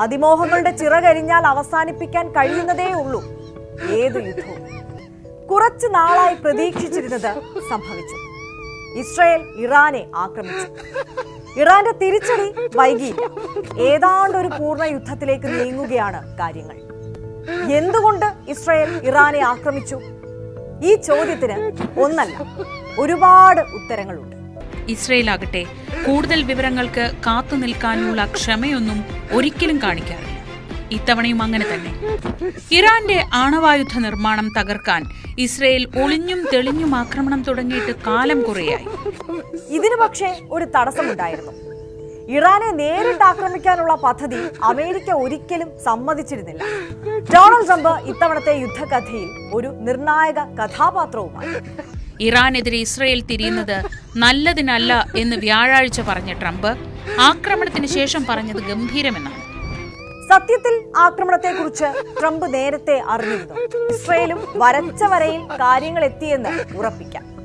അതിമോഹങ്ങളുടെ ചിറകരിഞ്ഞാൽ അവസാനിപ്പിക്കാൻ കഴിയുന്നതേ ഉള്ളൂ. ഏത് യുദ്ധവും. കുറച്ചു നാളായി പ്രതീക്ഷിച്ചിരുന്നത് സംഭവിച്ചു ഇസ്രയേൽ ഇറാനെ ആക്രമിച്ചു. ഇറാന്റെ തിരിച്ചടി വൈകിയില്ല. ഏതാണ്ട് ഒരു പൂർണ യുദ്ധത്തിലേക്ക് നീങ്ങുകയാണ് കാര്യങ്ങൾ. എന്തുകൊണ്ട് ഇസ്രയേൽ ഇറാനെ ആക്രമിച്ചു? ഈ ചോദ്യത്തിന് ഒന്നല്ല ഒരുപാട് ഉത്തരങ്ങളുണ്ട്. ഇസ്രയേൽ ആകട്ടെ കൂടുതൽ വിവരങ്ങൾക്ക് കാത്തു നിൽക്കാനുള്ള ക്ഷമയൊന്നും ഒരിക്കലും കാണിക്കാറില്ല. ഇത്തവണയും അങ്ങനെ തന്നെ. ഇറാന്റെ ആണവായുധ നിർമ്മാണം തകർക്കാൻ ഇസ്രയേൽ ഒളിഞ്ഞും തെളിഞ്ഞും ആക്രമണം തുടങ്ങിയിട്ട് കാലം കുറയായി. ഇതിന് പക്ഷേ ഒരു തടസ്സമുണ്ടായിരുന്നു. ഇറാനെ നേരിട്ട് ആക്രമിക്കാനുള്ള പദ്ധതി അമേരിക്ക ഒരിക്കലും സമ്മതിച്ചിരുന്നില്ല. ഡൊണാൾഡ് ട്രംപ് ഇത്തവണത്തെ യുദ്ധകഥയിൽ ഒരു നിർണായക കഥാപാത്രവുമായി. ഇറാനെതിരെ ഇസ്രയേൽ തിരിയുന്നത് നല്ലതിനല്ല എന്ന് വ്യാഴാഴ്ച പറഞ്ഞ ട്രംപ് ആക്രമണത്തിന് ശേഷം പറഞ്ഞത് ഗംഭീരമെന്നാണ്. സത്യത്തിൽ ആക്രമണത്തെ കുറിച്ച് ട്രംപ് നേരത്തെ അറിഞ്ഞിരുന്നു. ഇസ്രയേലും വരച്ച വരയിൽ കാര്യങ്ങൾ എത്തിയെന്ന് ഉറപ്പിക്കാം.